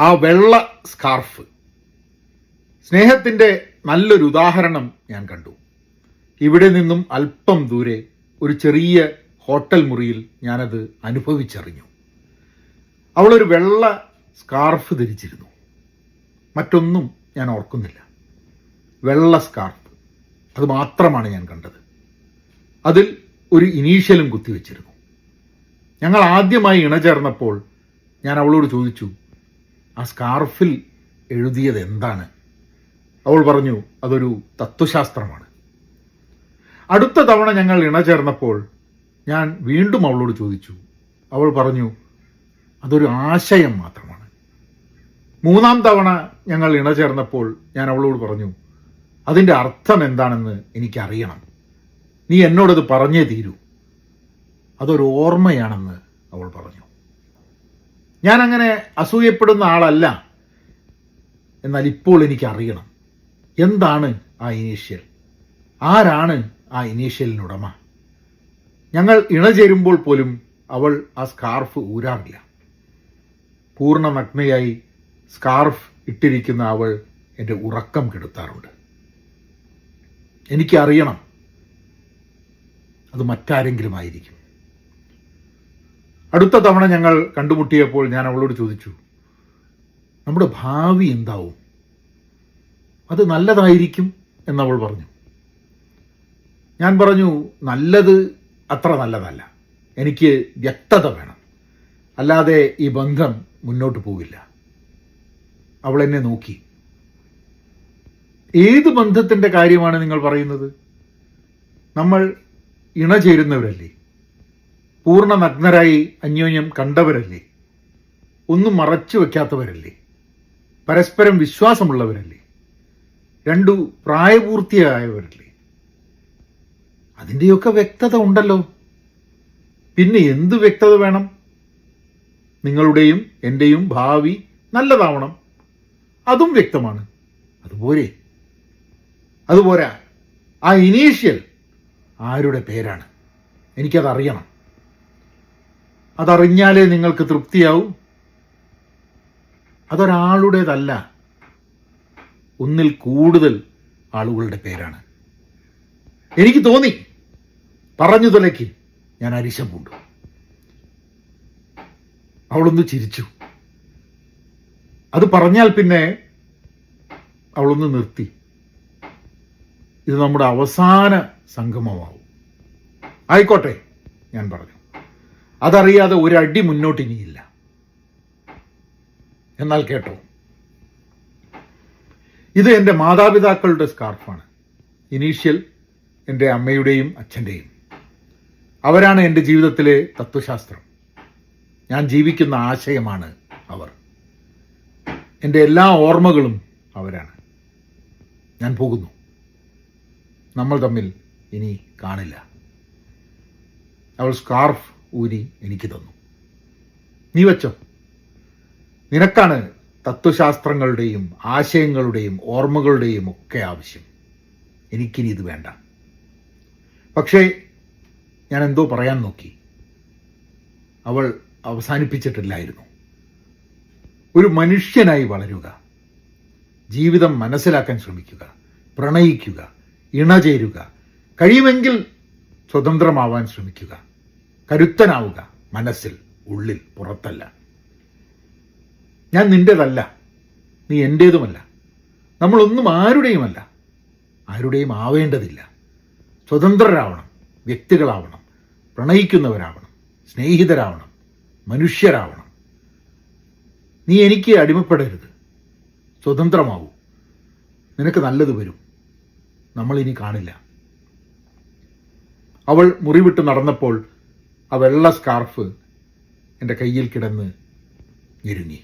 ആ വെള്ള സ്കാർഫ്. സ്നേഹത്തിന്റെ നല്ലൊരു ഉദാഹരണം ഞാൻ കണ്ടു. ഇവിടെ നിന്നും അല്പം ദൂരെ ഒരു ചെറിയ ഹോട്ടൽ മുറിയിൽ ഞാനത് അനുഭവിച്ചറിഞ്ഞു. അവളൊരു വെള്ള സ്കാർഫ് ധരിച്ചിരുന്നു. മറ്റൊന്നും ഞാൻ ഓർക്കുന്നില്ല. വെള്ള സ്കാർഫ്. അത് മാത്രമാണ് ഞാൻ കണ്ടത്. അതിൽ ഒരു ഇനീഷ്യലും കുത്തിവെച്ചിരുന്നു. ഞങ്ങൾ ആദ്യമായി ഇണചേർന്നപ്പോൾ ഞാൻ അവളോട് ചോദിച്ചു ആ സ്കാർഫിൽ എഴുതിയത് എന്താണ്? അവൾ പറഞ്ഞു അതൊരു തത്വശാസ്ത്രമാണ്. അടുത്ത തവണ ഞങ്ങൾ ഇണചേർന്നപ്പോൾ ഞാൻ വീണ്ടും അവളോട് ചോദിച്ചു. അവൾ പറഞ്ഞു അതൊരു ആശയം മാത്രമാണ്. മൂന്നാം തവണ ഞങ്ങൾ ഇണചേർന്നപ്പോൾ ഞാൻ അവളോട് പറഞ്ഞു അതിന്റെ അർത്ഥം എന്താണെന്ന് എനിക്കറിയണം. നീ എന്നോടത് പറഞ്ഞേ തീരൂ. അതൊരു ഓർമ്മയാണെന്ന് അവൾ പറഞ്ഞു. ഞാൻ അങ്ങനെ അസൂയപ്പെടുന്ന ആളല്ല. എന്നാൽ ഇപ്പോൾ എനിക്ക് അറിയണം എന്താണ് ആ ഇനീഷ്യൽ? ആരാണ് ആ ഇനീഷ്യലിനുടമ ഞങ്ങൾ ഇണചേരുമ്പോൾ പോലും അവൾ ആ സ്കാർഫ് ഊരാറില്ല. പൂർണ നഗ്നയായി സ്കാർഫ് ഇട്ടിരിക്കുന്ന അവൾ എന്റെ ഉറക്കം കെടുത്താറുണ്ട്. എനിക്കറിയണം. അത് മറ്റാരെങ്കിലും ആയിരിക്കും അടുത്ത തവണ ഞങ്ങൾ കണ്ടുമുട്ടിയപ്പോൾ ഞാൻ അവളോട് ചോദിച്ചു നമ്മുടെ ഭാവി എന്താവും? അത് നല്ലതായിരിക്കും? എന്നവൾ പറഞ്ഞു. ഞാൻ പറഞ്ഞു നല്ലത് അത്ര നല്ലതല്ല. എനിക്ക് വ്യക്തത വേണം. അല്ലാതെ ഈ ബന്ധം മുന്നോട്ട് പോവില്ല. അവൾ എന്നെ നോക്കി. ഏത് ബന്ധത്തിന്റെ കാര്യമാണ് നിങ്ങൾ പറയുന്നത്? നമ്മൾ ഇണചേരുന്നവരല്ലേ? പൂർണ നഗ്നരായി അന്യോന്യം കണ്ടവരല്ലേ? ഒന്നും മറച്ചു വയ്ക്കാത്തവരല്ലേ പരസ്പരം വിശ്വാസമുള്ളവരല്ലേ? രണ്ടു പ്രായപൂർത്തിയായവരല്ലേ? അതിന്റെയൊക്കെ വ്യക്തത ഉണ്ടല്ലോ. പിന്നെ എന്ത് വ്യക്തത വേണം? നിങ്ങളുടെയും എന്റെയും ഭാവി നല്ലതാവണം. അതും വ്യക്തമാണ്. അതുപോലെ. അതുപോരാ. ആ ഇനീഷ്യൽ ആരുടെ പേരാണ്? എനിക്കതറിയണം. അതറിഞ്ഞാലേ നിങ്ങൾക്ക് തൃപ്തിയാവും. അതൊരാളുടേതല്ല. ഒന്നിൽ കൂടുതൽ ആളുകളുടെ പേരാണ്. എനിക്ക് തോന്നി. പറഞ്ഞു തുലക്കി ഞാൻ അരിശം പൂണ്ടു. അവളൊന്ന് ചിരിച്ചു. അത് പറഞ്ഞാൽ പിന്നെ അവളൊന്ന് നിർത്തി. ഇത് നമ്മുടെ അവസാന സംഗമമാവും. ആയിക്കോട്ടെ ഞാൻ പറഞ്ഞു. അതറിയാതെ ഒരടി മുന്നോട്ട് ഇനിയില്ല എന്നാൽ കേട്ടോ ഇത് എന്റെ മാതാപിതാക്കളുടെ സ്കാർഫാണ്. ഇനീഷ്യൽ എന്റെ അമ്മയുടെയും അച്ഛന്റെയും അവരാണ് എന്റെ ജീവിതത്തിലെ തത്വശാസ്ത്രം. ഞാൻ ജീവിക്കുന്ന ആശയമാണ് അവർ. എന്റെ എല്ലാ ഓർമ്മകളും അവരാണ്. ഞാൻ പോകുന്നു. നമ്മൾ തമ്മിൽ ഇനി കാണില്ല. അവൾ സ്കാർഫ് ഊരി എനിക്ക് തന്നു. നീ വെച്ചോ. നിനക്കാണ് തത്വശാസ്ത്രങ്ങളുടെയും ആശയങ്ങളുടെയും ഓർമ്മകളുടെയും ഒക്കെ ആവശ്യം. എനിക്കിനി ഇത് വേണ്ട. പക്ഷേ ഞാൻ എന്തോ പറയാൻ നോക്കി. അവൾ അവസാനിപ്പിച്ചിട്ടില്ലായിരുന്നു. ഒരു മനുഷ്യനായി വളരുക. ജീവിതം മനസ്സിലാക്കാൻ ശ്രമിക്കുക. പ്രണയിക്കുക. ഇണചേരുക. കഴിയുമെങ്കിൽ സ്വതന്ത്രമാവാൻ ശ്രമിക്കുക. കരുത്തനാവുക. മനസ്സിൽ ഉള്ളിൽ പുറത്തല്ല. ഞാൻ നിന്റെതല്ല നീ എന്റേതുമല്ല നമ്മളൊന്നും ആരുടെയുമല്ല. ആരുടെയും ആവേണ്ടതില്ല. സ്വതന്ത്രരാവണം വ്യക്തികളാവണം പ്രണയിക്കുന്നവരാവണം സ്നേഹിതരാവണം മനുഷ്യരാവണം. നീ എനിക്ക് അടിമപ്പെടരുത്. സ്വതന്ത്രമാവൂ. നിനക്ക് നല്ലത് വരും. നമ്മളിനി കാണില്ല. അവൾ മുറിവിട്ട് നടന്നപ്പോൾ ആ വെള്ള സ്കാർഫ് എന്റെ കയ്യിൽ കിടന്ന് ഞെരുങ്ങി.